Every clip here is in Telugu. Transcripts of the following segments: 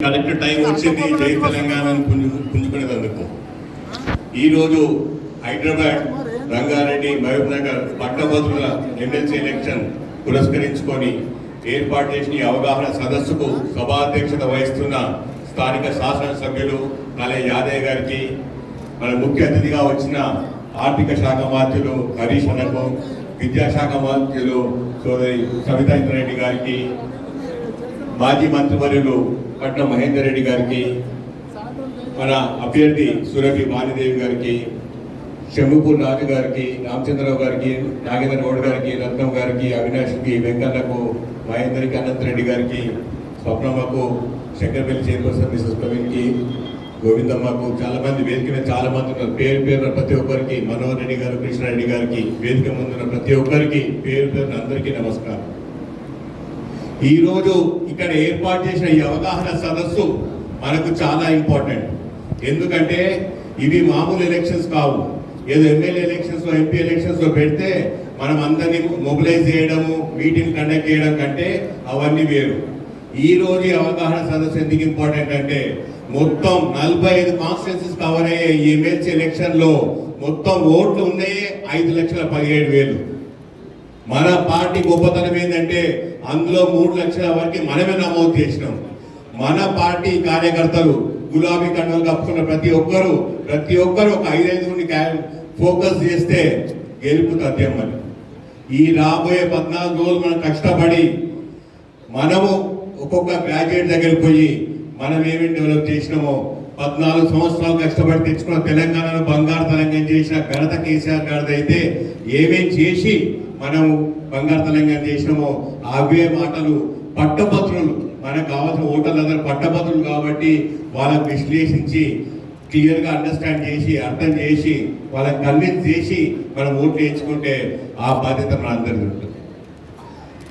కరెక్ట్ టైం వచ్చింది జై తెలంగాణను పుంజు పుంజుకునేందుకు. ఈరోజు హైదరాబాద్ రంగారెడ్డి మహబూబ్ నగర్ పట్టభద్రుల ఎమ్మెల్సీ ఎలక్షన్ పురస్కరించుకొని ఏర్పాటు చేసిన అవగాహన సదస్సుకు సభాధ్యక్షత వహిస్తున్న స్థానిక శాసనసభ్యులు కలే యాదయ్య గారికి మన ముఖ్య అతిథిగా వచ్చిన ఆర్థిక శాఖ మంత్రులు హరీష్ అన్నకు విద్యాశాఖ మంత్రులు సోదరి సవితా ఇంద్రారెడ్డి గారికి మాజీ మంత్రివర్యులు పట్నం మహేందర్ రెడ్డి గారికి మన అభ్యర్థి సురభి వాణిదేవి గారికి శంభుపూర్ రాజు గారికి రామచంద్రరావు గారికి నాగేంద్ర గౌడ్ గారికి రత్నం గారికి అవినాష్కి వెంకన్నకు మహేందర్కి అనంత్ రెడ్డి గారికి స్వప్నమ్మకు శంకర్పల్లి చైర్పర్సన్ మిసెస్ ప్రవీణ్కి గోవిందమ్మకు చాలామంది వేదిక మీద చాలామంది ఉన్నారు. పేరు పేరున ప్రతి ఒక్కరికి మనోహర్ రెడ్డి గారు కృష్ణారెడ్డి గారికి వేదిక ముందున్న ప్రతి ఒక్కరికి పేరు పేరున అందరికీ నమస్కారం. ఈరోజు ఇక్కడ ఏర్పాటు చేసిన ఈ అవగాహన సదస్సు మనకు చాలా ఇంపార్టెంట్. ఎందుకంటే ఇవి మామూలు ఎలక్షన్స్ కావు. ఏదో ఎమ్మెల్యే ఎలక్షన్స్లో ఎంపీ ఎలక్షన్స్లో పెడితే మనం అందరినీ మొబిలైజ్ చేయడము మీటింగ్ కండక్ట్ చేయడం కంటే అవన్నీ వేరు. ఈ రోజు అవగాహన సదస్సు ఎందుకు ఇంపార్టెంట్ అంటే మొత్తం నలభై ఐదు కాన్స్టిట్యూన్సీస్ కవర్ అయ్యే ఈ ఎమ్మెల్సీ ఎలక్షన్లో మొత్తం ఓట్లు ఉన్నాయే ఐదు లక్షల పదిహేడు వేలు. మన పార్టీ గొప్పతనం ఏంటంటే అందులో మూడు లక్షల వరకు మనమే నమోదు చేసినాం. మన పార్టీ కార్యకర్తలు గులాబీ కండలు కప్పుకున్న ప్రతి ఒక్కరు ప్రతి ఒక్కరు ఒక ఐదైదుగురిని ఫోకస్ చేస్తే గెలుపు తథ్యమని ఈ రాబోయే పద్నాలుగు రోజులు మనం కష్టపడి మనము ఒక్కొక్క గ్రాడ్యుయేట్ దగ్గరికి పోయి మనం ఏమేమి డెవలప్ చేసినామో పద్నాలుగు సంవత్సరాలు కష్టపడి తెచ్చుకున్న తెలంగాణను బంగారు తెలంగాణ చేసిన ఘనత కేసీఆర్ గారిది అయితే ఏమేం చేసి మనము బంగారు తెలంగాణ చేసినామో అవే మాటలు పట్టభద్రులు. మనకు కావాల్సిన ఓటర్లు దగ్గర పట్టభద్రులు కాబట్టి వాళ్ళకు విశ్లేషించి క్లియర్గా అండర్స్టాండ్ చేసి అర్థం చేసి వాళ్ళకి కన్విన్స్ చేసి మనం ఓట్లు వేయించుకుంటే ఆ బాధ్యత మనందరికీ ఉంటుంది.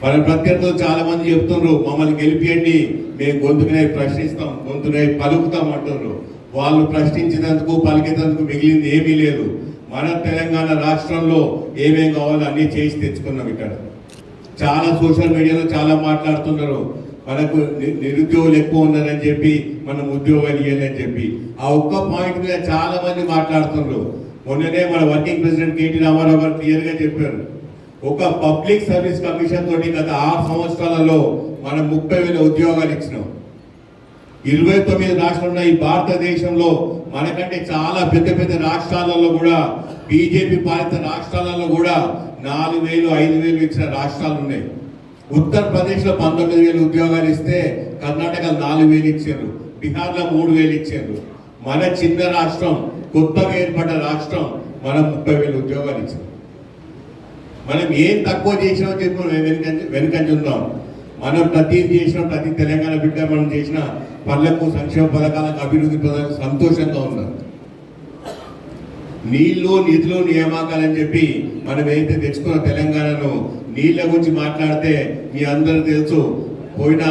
మన ప్రత్యర్థులు చాలా మంది చెప్తున్నారు మమ్మల్ని గెలిపియండి మేము గొంతుకునే ప్రశ్నిస్తాం గొంతునే పలుకుతాం అంటున్నారు వాళ్ళు ప్రశ్నించినందుకు పలికినందుకు మిగిలింది ఏమీ లేదు. మన తెలంగాణ రాష్ట్రంలో ఏమేం కావాలో అన్నీ చేసి తెచ్చుకున్నాం ఇక్కడ. చాలా సోషల్ మీడియాలో చాలా మాట్లాడుతున్నారు. మనకు ని- నిరుద్యోగులు ఎక్కువ ఉన్నారని చెప్పి మనం ఉద్యోగాలు ఇవ్వాలని చెప్పి. ఆ ఒక్క పాయింట్ మీద చాలా మంది మాట్లాడుతున్నారు. మొన్ననే మన వర్కింగ్ ప్రెసిడెంట్ కేటీ రామారావు గారు క్లియర్గా చెప్పారు. ఒక పబ్లిక్ సర్వీస్ కమిషన్ తోటి గత ఆరు సంవత్సరాలలో మనం ముప్పై వేల ఉద్యోగాలు ఇచ్చినాం. ఇరవై తొమ్మిది రాష్ట్రాలు ఉన్న ఈ భారతదేశంలో మనకంటే చాలా పెద్ద పెద్ద రాష్ట్రాలలో కూడా బీజేపీ పాలిత రాష్ట్రాలలో కూడా నాలుగు వేలు ఐదు వేలు ఇచ్చిన రాష్ట్రాలు ఉన్నాయి. ఉత్తరప్రదేశ్లో పంతొమ్మిది వేలు ఉద్యోగాలు ఇస్తే కర్ణాటక నాలుగు వేలు ఇచ్చారు. బీహార్లో మూడు వేలు ఇచ్చారు. మన చిన్న రాష్ట్రం కొత్తగా ఏర్పడ్డ రాష్ట్రం మనం ముప్పై వేలు ఉద్యోగాలు ఇచ్చాం. మనం ఏం తక్కువ చేసినామో చెప్పి మనం వెనుక వెనుకంజ మనం ప్రతి చేసిన ప్రతి తెలంగాణ బిడ్డ మనం చేసిన పనులకు సంక్షేమ పథకాలకు అభివృద్ధి పథకాలకు సంతోషంగా ఉన్నారు నీళ్ళు నిధులు నియామకాలని చెప్పి మనం ఏదైతే తెచ్చుకున్న తెలంగాణను నీళ్ళ గురించి మాట్లాడితే మీ అందరూ తెలుసు పోయిన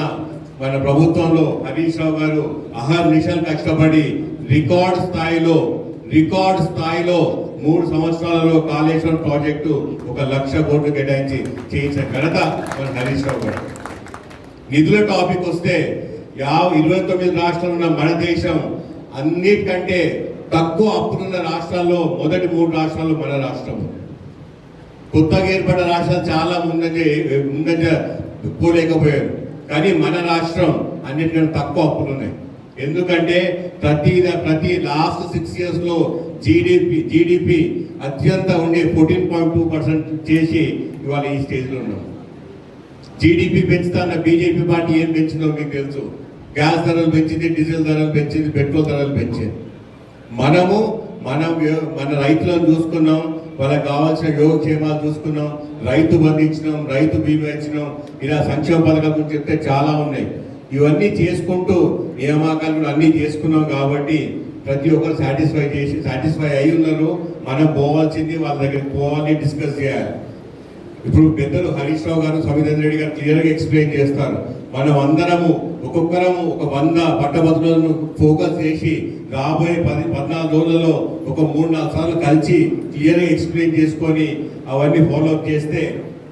మన ప్రభుత్వంలో హరీష్ రావు గారు అహర్ నిశలు కష్టపడి రికార్డ్ స్థాయిలో రికార్డ్ స్థాయిలో మూడు సంవత్సరాలలో కాళేశ్వరం ప్రాజెక్టు ఒక లక్ష కోట్లు కేటాయించి చేయించిన ఘనత మన హరీష్ రావు గారు. నిధుల టాపిక్ వస్తే యా ఇరవై తొమ్మిది రాష్ట్రాలు ఉన్న మన దేశం అన్నిటికంటే తక్కువ అప్పులున్న రాష్ట్రాల్లో మొదటి మూడు రాష్ట్రాలు మన రాష్ట్రం. కొత్తగా ఏర్పడిన రాష్ట్రాలు చాలా ముందంజ ముందంజ పోలేకపోయారు కానీ మన రాష్ట్రం అన్నిటికంటే తక్కువ అప్పులు ఉన్నాయి. ఎందుకంటే ప్రతి ప్రతి లాస్ట్ సిక్స్ ఇయర్స్లో జీడిపి జీడిపి అత్యంత ఉండే ఫోర్టీన్ పాయింట్ టూ పర్సెంట్ చేసి ఇవాళ ఈ స్టేజ్లో ఉన్నాం. జీడిపి పెంచుతాన్న బీజేపీ పార్టీ ఏం పెంచిందో మీకు తెలుసు. గ్యాస్ ధరలు పెంచింది డీజిల్ ధరలు పెంచింది పెట్రోల్ ధరలు పెంచింది. మనము మనం మన రైతులను చూసుకున్నాం వాళ్ళకి కావాల్సిన యోగక్షేమాలు చూసుకున్నాం రైతు బంధించినాం రైతు బీమా ఇచ్చినాం. ఇలా సంక్షేమ పథకాల గురించి చెప్తే చాలా ఉన్నాయి. ఇవన్నీ చేసుకుంటూ నియామకాలు కూడా అన్నీ చేసుకున్నాం కాబట్టి ప్రతి ఒక్కరు సాటిస్ఫై చేసి సాటిస్ఫై అయి ఉన్నారు. మనం పోవాల్సింది వాళ్ళ దగ్గరికి పోవాలి డిస్కస్ చేయాలి. ఇప్పుడు పెద్దలు హరీష్ రావు గారు సవితేంద్ర రెడ్డి గారు క్లియర్గా ఎక్స్ప్లెయిన్ చేస్తారు. మనం అందరము ఒక్కొక్కరము ఒక వంద పట్టభద్రులను ఫోకస్ చేసి రాబోయే పది పద్నాలుగు రోజులలో ఒక మూడు నాలుగు సార్లు కలిసి క్లియర్గా ఎక్స్ప్లెయిన్ చేసుకొని అవన్నీ ఫాలోఅప్ చేస్తే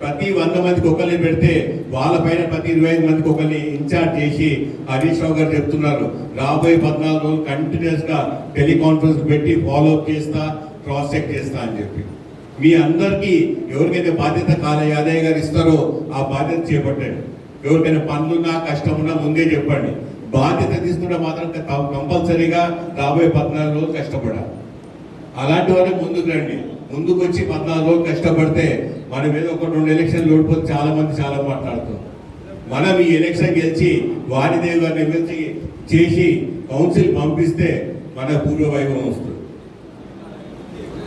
ప్రతి వంద మందికి ఒకరిని పెడితే వాళ్ళపైన ప్రతి ఇరవై ఐదు మందికి ఒకరిని ఇన్ఛార్జ్ చేసి హరీష్ రావు గారు చెప్తున్నారు. రాబోయే పద్నాలుగు రోజులు కంటిన్యూస్గా టెలికాన్ఫరెన్స్ పెట్టి ఫాలోఅప్ చేస్తా క్రాస్ చెక్ చేస్తా అని చెప్పి. మీ అందరికీ ఎవరికైతే బాధ్యత కాల యాదయ్య గారు ఇస్తారో ఆ బాధ్యత చేపట్టండి. ఎవరికైనా పనులున్నా కష్టమున్నా ముందే చెప్పండి. బాధ్యత తీసుకుంటే మాత్రం కంపల్సరీగా రాబోయే పద్నాలుగు రోజులు కష్టపడాలి. అలాంటి వారే ముందుకు రండి. ముందుకు వచ్చి పద్నాలుగు రోజులు కష్టపడితే మన మీద ఒక రెండు ఎలక్షన్లు ఓడిపోతే చాలా మంది చాలా మాట్లాడుతారు. మనం ఈ ఎలక్షన్ గెలిచి వారిదేవి గారిని గెలిచి చేసి కౌన్సిల్ పంపిస్తే మన పూర్వ వైభవం వస్తుంది.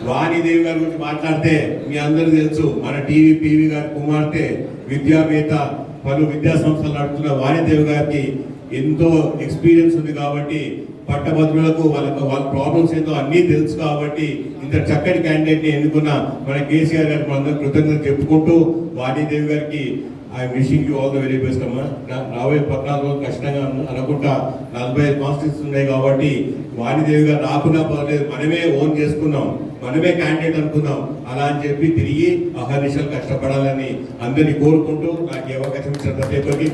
వాణిదేవి గారి గురించి మాట్లాడితే మీ అందరూ తెలుసు. మన టీవీ పీవీ గారి కుమార్తె విద్యావేత్త పలు విద్యా సంస్థలు నడుపుతున్న వాణిదేవి గారికి ఎంతో ఎక్స్పీరియన్స్ ఉంది కాబట్టి పట్టభద్రులకు వాళ్ళ వాళ్ళ ప్రాబ్లమ్స్ ఏంటో అన్నీ తెలుసు కాబట్టి ఇంత చక్కటి క్యాండిడేట్ని ఎన్నుకున్న మన కేసీఆర్ గారికి మనందరం కృతజ్ఞత చెప్పుకుంటూ వాణీదేవి గారికి I wishing you all the very best అమ్మా. రాబోయే పద్నాలుగు రోజులు కష్టంగా అనుకుంటా నలభై ఐదు కాన్స్టిట్యూన్స్ ఉన్నాయి కాబట్టి వాణిదేవి గారు రాకున్నా పర్లేదు మనమే ఓన్ చేసుకున్నాం మనమే క్యాండిడేట్ అనుకున్నాం. అలా అని చెప్పి తిరిగి అహర్నిశలు కష్టపడాలని అందరినీ కోరుకుంటూ నాకు అవకాశం ఇచ్చిన ప్రతి ఒక్కరికి